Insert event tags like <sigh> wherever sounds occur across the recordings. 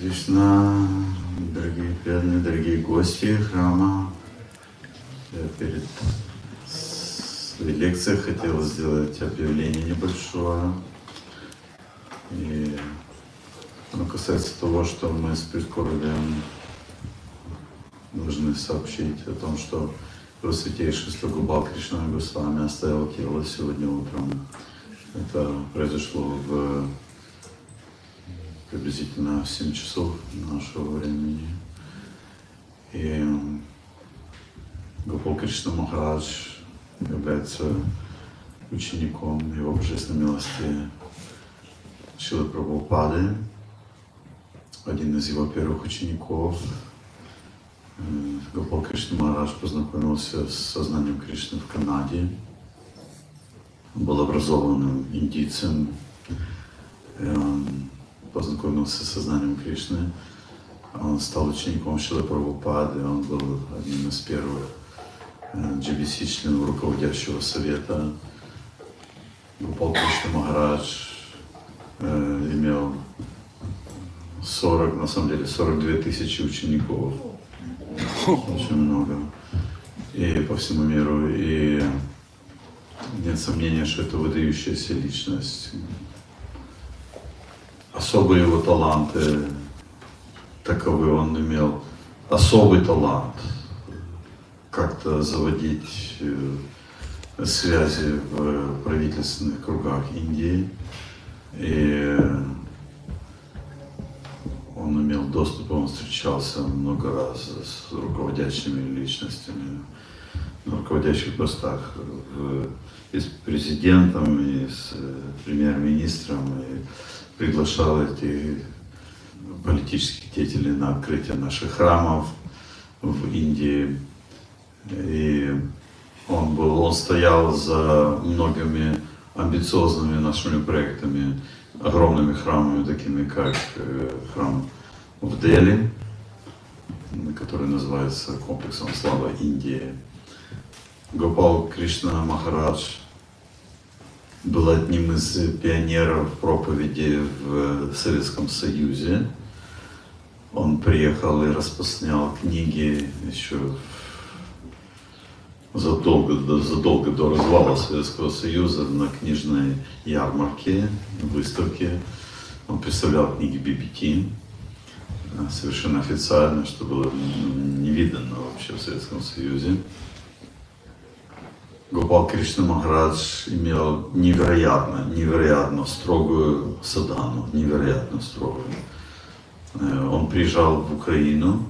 Кришна, дорогие преданные, дорогие гости храма. Я перед лекцией хотел сделать объявление небольшое. И оно касается того, что мы с прискорбием должны сообщить о том, что его святейший Слугубал Кришна Госвами оставил тело сегодня утром. Это произошло в приблизительно в 7 часов нашего времени. И Гопал Кришна Махарадж является учеником его божественной милости Шилы Прабхупады, один из его первых учеников. Э, Гопал Кришна Махарадж познакомился с сознанием Кришны в Канаде. Он был образованным индийцем. Познакомился с сознанием Кришны. Он стал учеником Шилы Прабхупады. Он был одним из первых GBC членов руководящего совета. Гопал Кришна Махарадж э, имел 40, на самом деле 42 тысячи учеников. Очень много. И по всему миру. И нет сомнения, что это выдающаяся личность. Особые его таланты таковы. Он имел особый талант как-то заводить э, связи в правительственных кругах Индии. И он имел доступ, он встречался много раз с руководящими личностями на руководящих постах, и с президентом, и с э, премьер-министром, и приглашал этих политических деятелей на открытие наших храмов в Индии. И он был, он стоял за многими амбициозными нашими проектами, огромными храмами, такими как э, храм в Дели, который называется комплексом Слава Индии. Гопал Кришна Махарадж был одним из пионеров проповеди в Советском Союзе. Он приехал и распространял книги еще задолго, до- задолго до развала Советского Союза на книжной ярмарке, выставке. Он представлял книги BBT э, совершенно официально, что было не видано вообще в Советском Союзе. Гопал Кришна Махарадж имел невероятно, невероятно строгую садану, невероятно строгую. Э, Он приезжал в Украину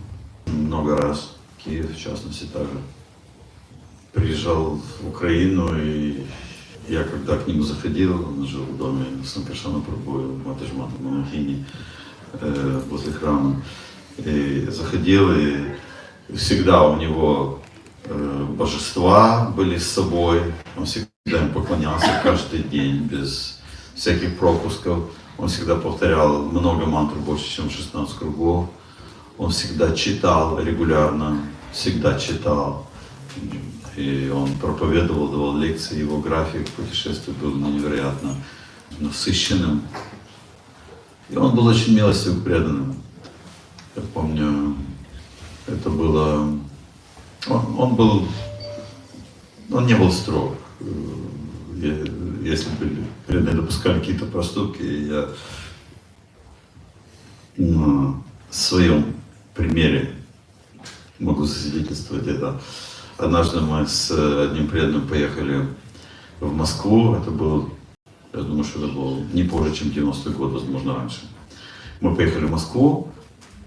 много раз, Киев в частности также. Приезжал в Украину, и я когда к нему заходил, он жил в доме Санкаршана Прабу, в Матажмана Монахини, э, возле храма. И заходил, и всегда у него божества были с собой. Он всегда им поклонялся каждый день, без всяких пропусков. Он всегда повторял много мантр больше, чем 16 кругов. Он всегда читал регулярно, всегда читал. И он проповедовал, давал лекции, его график путешествий был невероятно насыщенным. И он был очень милостив преданным. Я помню, это было... Он, он был... Он не был строг. Э, я- Если бы преданные допускали какие-то проступки, я на своем примере могу засвидетельствовать это. Однажды мы с одним преданным поехали в Москву. Это был, я думаю, что это было не позже, чем 90-й год, возможно, раньше. Мы поехали в Москву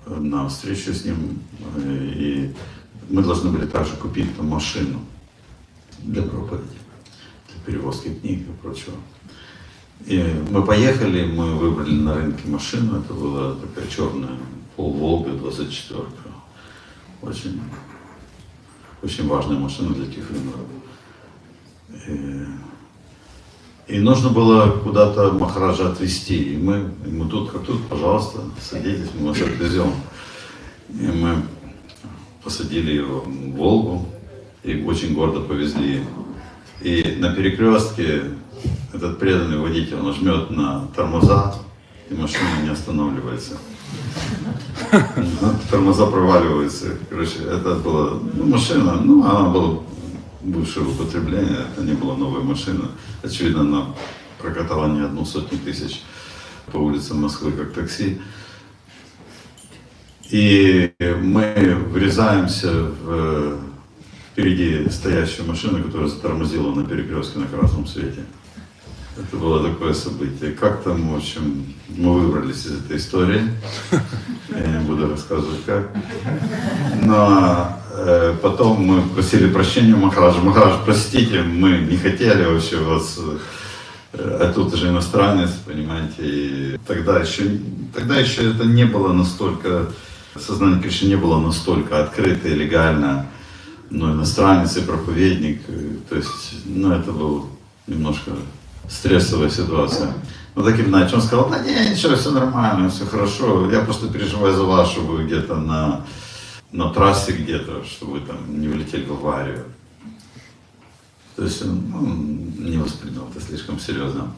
э, на встречу с ним, э, и мы должны были также купить там машину для проповеди, для перевозки книг и прочего. И мы поехали, мы выбрали на рынке машину, это была такая черная пол Волга 24 Очень, очень важная машина для времен. И, и нужно было куда-то Махараджа отвезти. И мы ему тут как тут, пожалуйста, садитесь, мы вас отвезем. И мы посадили его в Волгу и очень гордо повезли. И на перекрестке этот преданный водитель, он жмет на тормоза, и машина не останавливается. Тормоза проваливаются. Короче, это была ну, машина, ну, она была бывшего употребления, это не была новая машина. Очевидно, она прокатала не одну сотню тысяч по улицам Москвы как такси. И мы врезаемся в впереди стоящую машину, которая затормозила на перекрестке на красном свете. Это было такое событие. Как там, в общем, мы выбрались из этой истории. <laughs> Я не буду рассказывать как. Но э, потом мы просили прощения Махараджа. Махарадж, простите, мы не хотели вообще вас... э, А тут же иностранец, понимаете. И тогда еще, тогда еще это не было настолько... Сознание Кришны не было настолько открыто и легально. Ну, иностранец и проповедник. э, То есть, ну, это был немножко стрессовая ситуация. Ну, так или иначе, он сказал, да не, ничего, все нормально, все хорошо. Я просто переживаю за вас, чтобы вы где-то на, на трассе где-то, чтобы вы там не улетели в аварию. То есть он ну, не воспринял это слишком серьезно.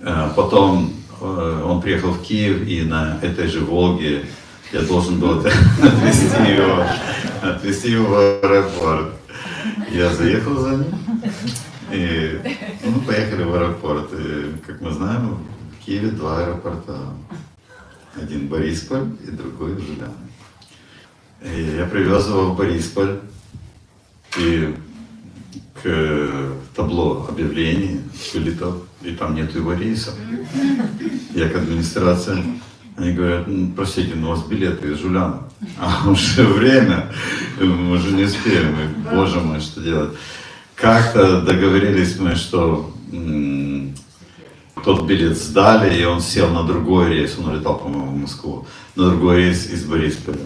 Э, Потом э, он приехал в Киев, и на этой же Волге я должен был <laughs> отвезти его, отвезти его в аэропорт. Я заехал за ним, и ну, мы поехали в аэропорт. И, как мы знаем, в Киеве два аэропорта. Один Борисполь и другой Жулян. И я привез его в Борисполь. И к табло объявлений вылетал, и там нет его рейса. Я к администрации, они говорят, «Ну, простите, но у вас билеты из Жуляна. <laughs> А уже время, мы уже не успеем. И, боже мой, что делать? Как-то договорились мы, что м, тот билет сдали, и он сел на другой рейс, он летал, по-моему, в Москву, на другой рейс из Борисполя.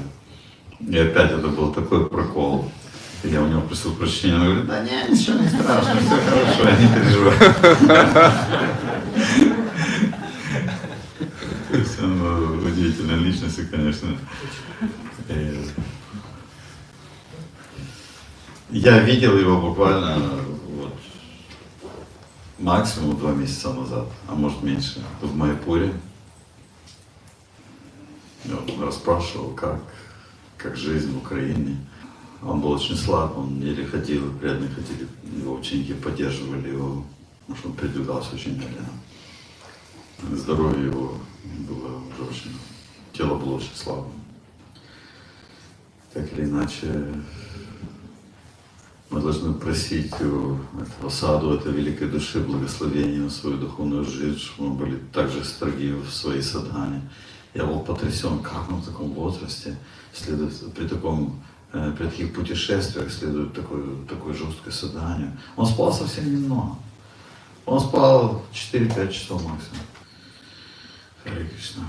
И опять это был такой прокол. Я у него просил прощения, он говорит, да не, ничего не страшно, все хорошо, я не переживаю. <laughs> Удивительная личность, и, конечно. И Я видел его буквально вот, максимум два месяца назад, а может меньше, в Майпуре. Он расспрашивал, как, как жизнь в Украине. Он был очень слаб, он еле ходил, преданные ходили, его ученики поддерживали его, потому что он передвигался очень медленно. Здоровье его было очень, тело было очень слабым. Так или иначе, мы должны просить у этого саду, этой великой души благословения на свою духовную жизнь, чтобы мы были также строги в своей садхане. Я был потрясен, как он в таком возрасте следует при таком э, при таких путешествиях следует такой, такой жесткой садхане. Он спал совсем немного. Он спал 4-5 часов максимум. Харе Кришна.